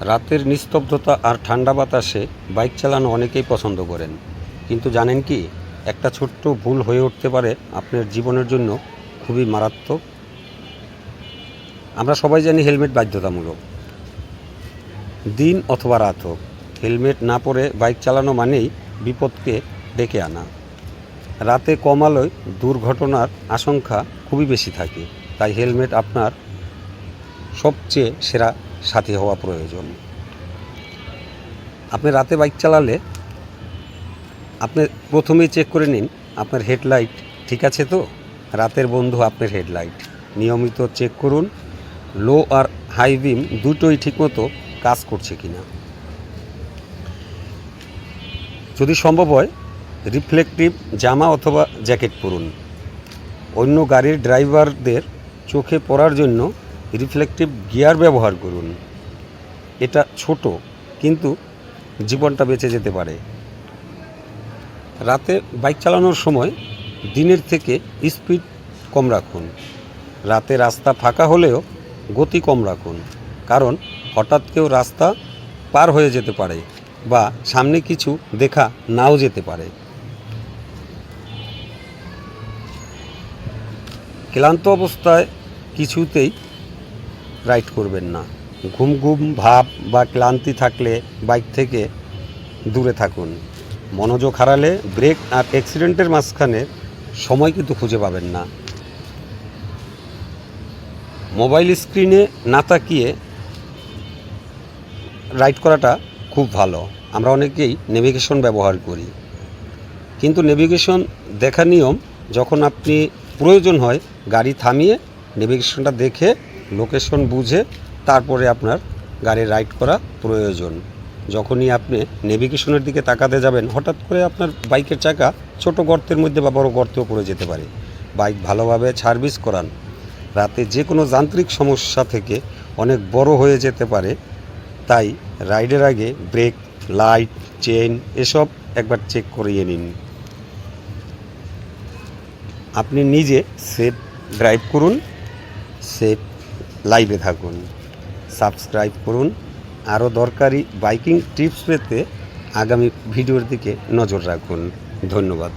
রাতের নিস্তব্ধতা আর ঠান্ডা বাতাসে বাইক চালানো অনেকেই পছন্দ করেন। কিন্তু জানেন কি, একটা ছোট্ট ভুল হয়ে উঠতে পারে আপনার জীবনের জন্য খুবই মারাত্মক। আমরা সবাই জানি হেলমেট বাধ্যতামূলক। দিন অথবা রাত হোক, হেলমেট না পরে বাইক চালানো মানেই বিপদকে ডেকে আনা। রাতে কম আলোয় দুর্ঘটনার আশঙ্কা খুবই বেশি থাকে, তাই হেলমেট আপনার সবচেয়ে সেরা সাথী হওয়া প্রয়োজন। আপনি রাতে বাইক চালালে আপনি প্রথমেই চেক করে নিন, আপনার হেডলাইট ঠিক আছে তো? রাতের বন্ধু আপনার হেডলাইট নিয়মিত চেক করুন লো আর হাই বিম দুটোই ঠিকমতো কাজ করছে কিনা। যদি সম্ভব হয় রিফ্লেকটিভ জামা অথবা জ্যাকেট পরুন। অন্য গাড়ির ড্রাইভারদের চোখে পড়ার জন্য রিফ্লেকটিভ গিয়ার ব্যবহার করুন। এটা ছোট, কিন্তু জীবনটা বেঁচে যেতে পারে। রাতে বাইক চালানোর সময় দিনের থেকে স্পিড কম রাখুন। রাতে রাস্তা ফাঁকা হলেও গতি কম রাখুন, কারণ হঠাৎ কেউ রাস্তা পার হয়ে যেতে পারে বা সামনে কিছু দেখা নাও যেতে পারে। ক্লান্ত অবস্থায় কিছুতেই রাইড করবেন না। ঘুম ঘুম ভাব বা ক্লান্তি থাকলে বাইক থেকে দূরে থাকুন। মনোযোগ হারালে ব্রেক আর অ্যাক্সিডেন্টের মাঝখানে সময় কিন্তু খুঁজে পাবেন না। মোবাইল স্ক্রিনে না তাকিয়ে রাইড করাটা খুব ভালো। আমরা অনেকেই নেভিগেশন ব্যবহার করি। কিন্তু নেভিগেশন দেখা নিয়ম, যখন আপনি প্রয়োজন হয় গাড়ি থামিয়ে নেভিগেশনটা দেখে লোকেশন বুঝে তারপরে আপনার গাড়ি রাইড করা প্রয়োজন। যখনই আপনি নেভিগেশনের দিকে তাকাতে যাবেন, হঠাৎ করে আপনার বাইকের চাকা ছোট গর্তের মধ্যে বা বড় গর্তেও পড়ে যেতে পারে। বাইক ভালোভাবে সার্ভিস করান। রাতে যে কোনো যান্ত্রিক সমস্যা থেকে অনেক বড় হয়ে যেতে পারে। তাই রাইডের আগে ব্রেক, লাইট চেন এসব একবার চেক করিয়ে নিন। আপনি নিজে সেফ ড্রাইভ করুন। সেফ লাইভে থাকুন। সাবস্ক্রাইব করুন। আরও দরকারি বাইকিং টিপস পেতে আগামী ভিডিওর দিকে নজর রাখুন। ধন্যবাদ।